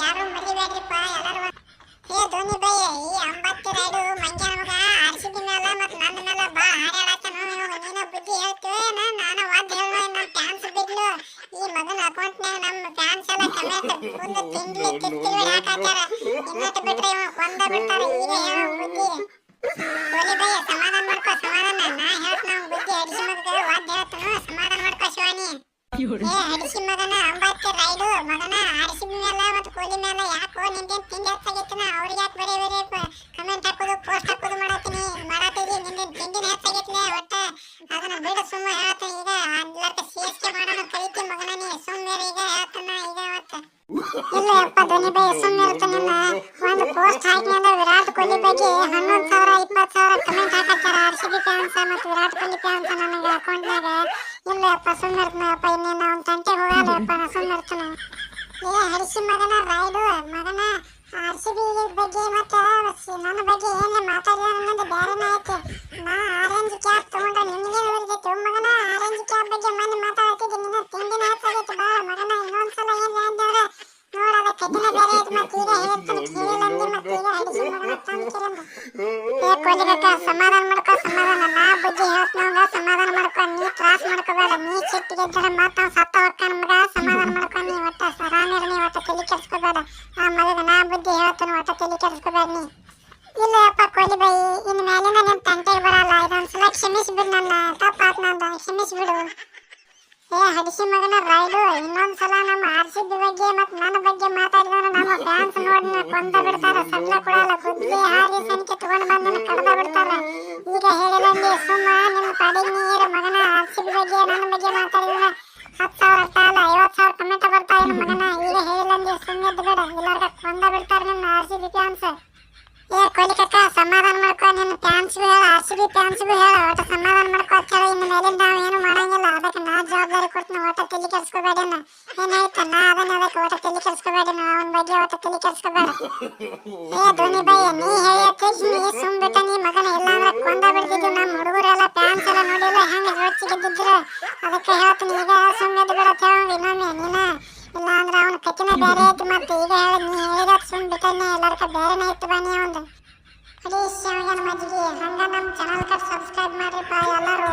ಯಾರು ಮರಿಬೇಡ್ರಿಪ್ಪ, ಎಲ್ಲರೂ ಹೇ ಧೋನಿ ಈ ಅಂಬತ್ತಿ ರೈಡು ಮಂಗ್ಯಾನ ಮಗ ಆರ್ ಸಿ ಬಿ ಬುದ್ಧಿ ನಾನು ಫ್ಯಾನ್ಸ್ ಬಿಡ್ಲು. ಈ ಮಗನ ಅಕೌಂಟ್ನಾಗ ನಮ್ಮ ಫ್ಯಾನ್ಸ್ ಬುದ್ಧಿ? ಹೇಳ್ತ ಬುದ್ಧಿ ಶಿವಾನಿ. ಮಗನ ಕೊಹ್ಲಿ ಮೇಲೆ ಯಾಕೋ ನಿಂದೇನ್ ತಿಂಡಿ ಹೆಚ್ಚಾಗೈತಿನ ಅವ್ರಿಗೆ ಯಾಕೆ ಬೇರೆ ಬೇರೆ ಕಮೆಂಟ್ ಹಾಕೋದು ಪೋಸ್ಟ್ ಹಾಕೋದು ಮಾಡತ್ತೀನಿ. ಮಾಡತ್ತೀವಿ ನಿಂದೇನ್ ತಿಂಡಿನ ಹೆಚ್ಚಾಗೈತಿಲೆ ಒಟ್ಟ. ಅದನ್ನ ಬಿಡು ಸುಮ್ಮ ಹೇಳ್ತೀನಿ ಈಗ. ಎಲ್ಲರ್ಕ ಸಿ ಎಸ್ ಕೆ ಮಾಡೋಣ ಕಲಿತಿ ಮಗನ ನೀ ಸುಮ್ಮನೆ ಈಗ ಹೇಳ್ತಾನ ಈಗ ಅವತ್ತ. ಇಲ್ಲ ಯಪ್ಪ ಧೋನಿ ಬೈ ಸುಮ್ಮನೆ ಇರ್ತಾನಿಲ್ಲ ಒಂದು ಪೋಸ್ಟ್ ಹಾಕಿ ಅಂದ್ರೆ ವಿರಾಟ್ ಕೊಹ್ಲಿ ಬಗ್ಗೆ ಹನ್ನೊಂದು ಸಾವಿರ ಇಪ್ಪತ್ತು ಸಾವಿರ ಕಮೆಂಟ್ ಹಾಕತ್ತಾರ. ಆರ್ ಸಿ ಬಿ ಫ್ಯಾನ್ಸ್ ಮತ್ತು ವಿರಾಟ್ ಕೊಹ್ಲಿ ಫ್ಯಾನ್ಸ್ ನನಗೆ ಅಕೌಂಟ್ನಾಗ ಇಲ್ಲ ಯಪ್ಪ ಸುಮ್ಮನೆ ಇರ್ತಾನಪ್ಪ ಇನ್ನೇನು ಅವ್ನ ತಂಟೆ ಹೋಗಲ್ಲ ಯಪ್ಪ ನಾ ಸುಮ್ಮನೆ ಇರ್ತಾನ. ಏ ಹರಿಸಿ ಮಗನ ರೈಡು ಮಗನ, ಆರ್ ಸಿ ಬಗ್ಗೆ ಮತ್ತೆ ಬಗ್ಗೆ ಏನು ಅನ್ನೋದು ಬೇರೆನೇ ನಾ ಆರೆಂಜ್ ಕ್ಯಾಪ್ ತಗೊಂಡ್ರೆ ಬರ್ತೈತಿ ಮಗನ ಆರೆಂಜ್ ಕ್ಯಾಪ್ ಬಗ್ಗೆ ಮೊನ್ನೆ ಮಾತಾಡ್ತಿದ್ದೆ. ನಿನ್ನ ತಿಂಡಿನ ಬಾ ಮಗನ, ಇನ್ನೊಂದ್ಸಲ ಏನು ಹೇಳಿದ್ರೆ ನೋಡ ಅದ ಕಠಿಣ ಬೇರೆ ಐತಿ ಮತ್ತೆ ಮಗನ ತಂದ್ಕಿರಂದು ಏ ಕೊಲಿಗಕ್ಕ ಸಮಾಧಾನ ಮಾಡ್ಕೊ, ಸಮಾಧಾನ. ನಾ ಬಗ್ಗೆ ಹೇಳ್ತಾನಂಗ ಸಮಾಧಾನ ಮಾಡ್ಕೊ. ನೀ ತ್ರಾಸ ಮಾಡ್ಕೋಬೇಡ. ನೀ ಚಿಟ್ಟಿಗೆ ಇದ್ದರೆ ಒಟ್ಟ ತಲೆ ಕೆಡಿಸ್ಕೋಬೇಡ. ಆ ಮಗಗ ನಾ ಬುದ್ಧಿ ಹೇಳ್ತಾನೆ, ಒಟ್ಟ ತಲೆ ಕೆಡಿಸ್ಕೋಬೇಡ ನೀ. ಇಲ್ಲ ಅಪ್ಪ ಕೊಹ್ಲಿ ಬೈ ಇನ್ನು ಮೇಲಿಂದ ನಿನ್ ತಂಟೆಗೆ ಬರಲ್ಲ. ಇದೊಂದ್ಸಲ ಕ್ಷಮಿಸ್ಬಿಡು ನನ್ನ ತಪ್ಪಾತ್ ನಂದ ಕ್ಷಮಿಸ್ಬಿಡು. ಏ ಹಡಿಸಿ ಮಗನ ರೈಡು ಇನ್ನೊಂದ್ಸಲ ನಮ್ಮ ಆರ್ ಬಗ್ಗೆ ಮತ್ತು ನನ್ನ ಬಗ್ಗೆ ಮಾತಾಡಿದ್ರೆ ನಮ್ಮ ಫ್ಯಾನ್ಸ್ ನೋಡಿ ಕೊಂದ ಬಿಡ್ತಾರೆ. ಸಣ್ಣ ಕೊಡಲ್ಲ ಬುದ್ಧಿ ಹಾರಿ ಸನಿಕೆ ತಗೊಂಡು ಬಂದು ಕಡ್ದ ಬಿಡ್ತಾರೆ. ಈಗ ಹೇಳಿಲ್ಲಂದಿ ಸುಮ್ಮ ನಿಮ್ಮ ಪಾಡಿಗೆ ನೀರು ಮಗನ ಆರ್ ಬಗ್ಗೆ, ನನ್ನ ಬಗ್ಗೆ ಮಾತಾಡಿದ್ರೆ ಬಿಡ್ತಾರ ನಿಮ್ಮ ಆರ್ ಸಿ ಬಿ ಫ್ಯಾನ್ಸ್ ಏ, ಕೊಹ್ಲಿ ಕಕ್ಕ ಸಮಾಧಾನ ಮಾಡ್ಕೊ, ನಿನ್ನ ಫ್ಯಾನ್ಸ್ಗೂ ಹೇಳ ಆರ್ ಸಿ ಬಿ ಫ್ಯಾನ್ಸ್ಗೂ ಹೇಳ, ಒಟ್ಟು ಸಮಾಧಾನ ಮಾಡ್ಕೊ ಅಂತ ಹೇಳಿ ಇನ್ನು ಮೇಲಿಂದ ನಾವು ಏನು ಮಾಡಂಗಿಲ್ಲ. ಅದಕ್ಕೆ ನಾ ಜವಾಬ್ದಾರಿ ಕೊಡ್ತೀನಿ ಒಟ್ಟು ತಲೆ ಕೆಡಿಸ್ಕೋಬೇಡಿ ಏನಾಯ್ತು ನಾ ಅದನ್ನ ಅದಕ್ಕೆ ಒಟ್ಟು ತಲೆ ಕೆಡಿಸ್ಕೋಬೇಡಿ ಅವನ ಬಗ್ಗೆ ಒಟ್ಟು ತಲೆ ಕೆಲ್ಸ್ಕೋಬೇಡ. ಏ ಧೋನಿ ಬೈ ನೀ ಹೇಳಿ ನೀ ಸುಮ್ಬಿಟ್ಟ, ನೀ ಮಗನ ಇಲ್ಲಾಂದ್ರೆ ಕೊಂದ ಬಿಡ್ತಿದ್ವಿ ನಮ್ಮ ಹುಡುಗರೆಲ್ಲ ಫ್ಯಾನ್ಸ್ ಎಲ್ಲ ನೋಡಿಲ್ಲ, ಹೆಂಗೆ ಜೋಡ್ಸಿಗಿದ್ದಿದ್ರು ಅದಕ್ಕೆ ಹೇಳ್ತೀನಿ, ಈಗ ಸುಮ್ಮನೆ ಬೇಡ ಇನ್ನೊಮ್ಮೆ ನೀನ. ಇಲ್ಲ ಅಂದ್ರೆ ಅವನ ಕತ್ತಿನ ಬೇರೆ ಐತಿ ಮತ್ತೆ ಈಗ ಹೇಳಿ ನೀ ಹೇಳಿದ ಸುಮ್ ಬಿಟ್ಟನೆ ಎಲ್ಲರ್ಕ ಬೇರೆನೇ ಇತ್ತು ಬನ್ನಿ ಅವಂದು ಪ್ಲೀಸ್ ಶಿವಗನ ಮಜ್ಜಿಗೆ. ಹಂಗ ನಮ್ಮ ಚಾನಲ್ಗೆ ಸಬ್ಸ್ಕ್ರೈಬ್ ಮಾಡ್ರಿಪ್ಪ ಎಲ್ಲರೂ.